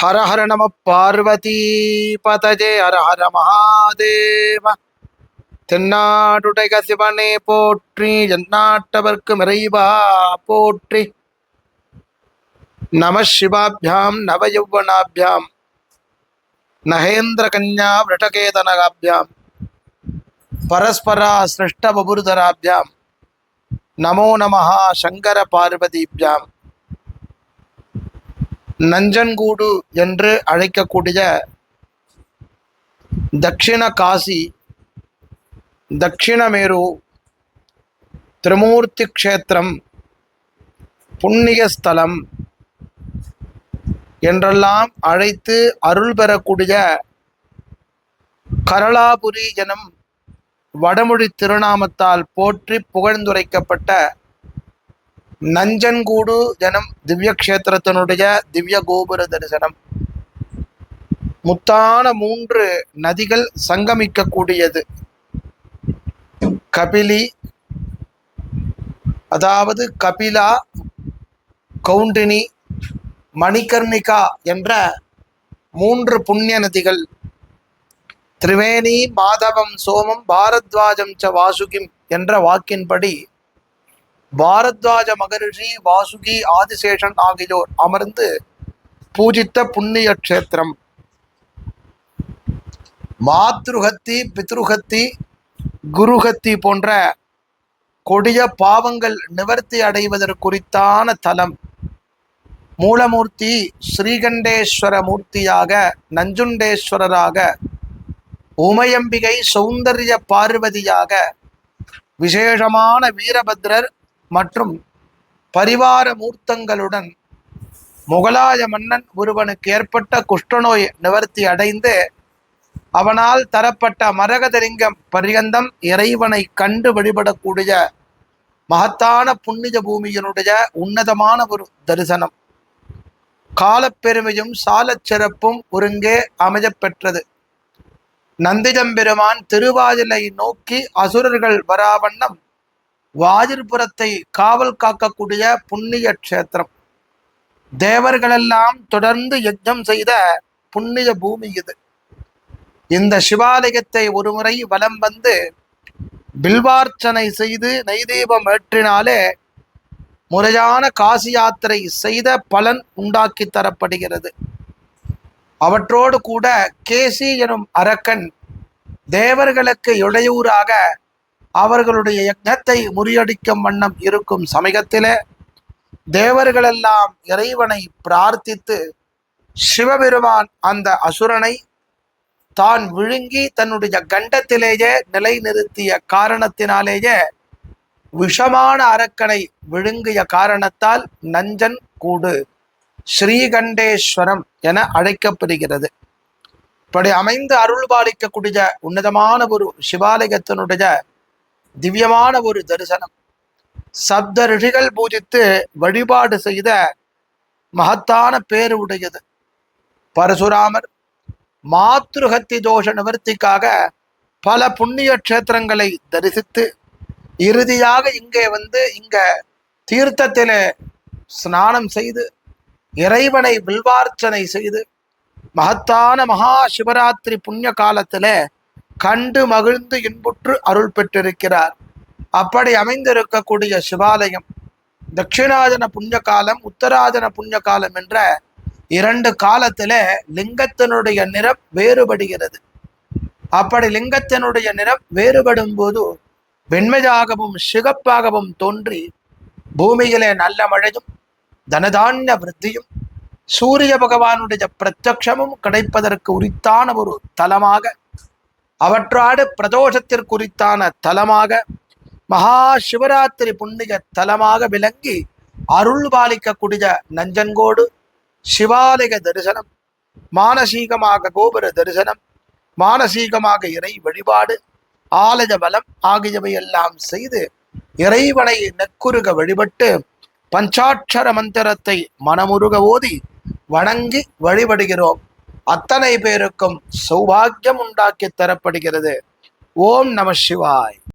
ஹர ஹர நம பார்வதி பதஜே ஹர ஹர மகாதேவ தென்னாடுடைய சிவனே போற்றி எந்நாட்டவர்க்கு இறைவா போற்றி. நம சிவாபியாம் நவயௌவனாபியாம் நகேந்திர கன்யா விரட்டகேதனகாபியாம் பரஸ்பரா சிருஷ்டபபுருதராபியாம் நமோ நமஹா சங்கர பார்வதிபியாம். நஞ்சன்கூடு என்று அழைக்கக்கூடிய தக்ஷிண காசி தக்ஷிணமேரு திருமூர்த்தி க்ஷேத்திரம் புண்ணிய ஸ்தலம் என்றெல்லாம் அழைத்து அருள் பெறக்கூடிய கரளாபுரி எனும் வடமொழி திருநாமத்தால் போற்றி புகழ்ந்துரைக்கப்பட்ட நஞ்சன்கூடு ஜனம் திவ்ய கஷேத்திரத்தினுடைய திவ்ய கோபுர தரிசனம். முத்தான மூன்று நதிகள் சங்கமிக்கக்கூடியது. கபிலி அதாவது கபிலா கவுண்டினி மணிகர்ணிகா என்ற மூன்று புண்ணிய நதிகள். திரிவேணி மாதவம் சோமம் பாரத்வாஜம் ச வாசுகிம் என்ற வாக்கின்படி பாரத்வாஜ மகரிஷி வாசுகி ஆதிசேஷன் ஆகியோர் அமர்ந்து பூஜித்த புண்ணிய கஷேத்திரம். மாத்ருகத்தி பித்ருகத்தி குருகத்தி போன்ற கொடிய பாவங்கள் நிவர்த்தி அடைவதற்குறித்தான தலம். மூலமூர்த்தி ஸ்ரீகண்டேஸ்வர மூர்த்தியாக நஞ்சுண்டேஸ்வரராக உமையம்பிகை சௌந்தர்ய பார்வதியாக விசேஷமான வீரபத்ரர் மற்றும் பரிவார மூர்த்தங்களுடன் முகலாய மன்னன் ஒருவனுக்கு ஏற்பட்ட குஷ்டநோய் நிவர்த்தி அடைந்து அவனால் தரப்பட்ட மரகதலிங்கம் பரியந்தம் இறைவனை கண்டு வழிபடக்கூடிய மகத்தான புண்ணிய பூமியினுடைய உன்னதமான ஒரு தரிசனம். காலப்பெருமையும் சாலச் சிறப்பும் ஒருங்கே அமையப்பெற்றது. நந்திதம்பெருமான் திருவாதிலை நோக்கி அசுரர்கள் வராவண்ணம் வாஜிர்புரத்தை காவல் காக்கக்கூடிய புண்ணிய க்ஷேத்திரம். தேவர்களெல்லாம் தொடர்ந்து யஜ்ஞம் செய்த புண்ணிய பூமி இது. இந்த சிவாலயத்தை ஒருமுறை வலம் வந்து பில்வார்ச்சனை செய்து நைதீபம் ஏற்றினாலே முறையான காசி யாத்திரை செய்த பலன் உண்டாக்கி தரப்படுகிறது. அவற்றோடு கூட கேசி எனும் அரக்கன் தேவர்களுக்கு இடையூறாக அவர்களுடைய யக்னத்தை முறியடிக்கும் வண்ணம் இருக்கும் சமயத்திலே தேவர்களெல்லாம் இறைவனை பிரார்த்தித்து சிவபெருமான் அந்த அசுரனை தான் விழுங்கி தன்னுடைய கண்டத்திலேயே நிலைநிறுத்திய காரணத்தினாலேயே விஷமான அரக்கனை விழுங்கிய காரணத்தால் நஞ்சன் கூடு ஸ்ரீகண்டேஸ்வரம் என அழைக்கப்படுகிறது. இப்படி அமைந்து அருள் பாலிக்கக்கூடிய உன்னதமான ஒரு சிவாலயத்தினுடைய திவ்யமான ஒரு தரிசனம். சப்த ரிஷிகள் பூஜித்து வழிபாடு செய்த மகத்தான பேரு உடையது. பரசுராமர் மாத்ருகத்தி தோஷ நிவர்த்திக்காக பல புண்ணிய கஷேத்திரங்களை தரிசித்து இறுதியாக இங்கே வந்து இங்க தீர்த்தத்திலே ஸ்நானம் செய்து இறைவனை வில்வார்ச்சனை செய்து மகத்தான மகா சிவராத்திரி புண்ணிய காலத்திலே கண்டு மகிழ்ந்து இன்புற்று அருள் பெற்றிருக்கிறார். அப்படி அமைந்திருக்கக்கூடிய சிவாலயம் தட்சிணாதன புண்ணிய காலம் உத்தராதன புண்ணிய காலம் என்ற இரண்டு காலத்தில் லிங்கத்தினுடைய நிறம் வேறுபடுகிறது. அப்படி லிங்கத்தினுடைய நிறம் வேறுபடும் போது வெண்மையாகவும் சிகப்பாகவும் தோன்றி பூமியிலே நல்ல மழையும் தனதான்ய விருத்தியும் சூரிய பகவானுடைய பிரத்யக்ஷமும் கிடைப்பதற்கு உரித்தான ஒரு தலமாக அவற்றாடு பிரதோஷத்திற்குரித்தான தலமாக மகா சிவராத்திரி புண்ணிய தலமாக விளங்கி அருள் பாலிக்கக்கூடிய நஞ்சன்கோடு சிவாலய தரிசனம் மானசீகமாக கோபுர தரிசனம் மானசீகமாக இறை வழிபாடு ஆலய பலம் ஆகியவை எல்லாம் செய்து இறைவனை நெக்குருக வழிபட்டு பஞ்சாட்சர மந்திரத்தை மனமுருக ஓதி வணங்கி வழிபடுகிறோம். அத்தனை பேருக்கும் சௌபாகியம் உண்டாக்கி தரப்படுகிறது. ஓம் நம சிவாய்.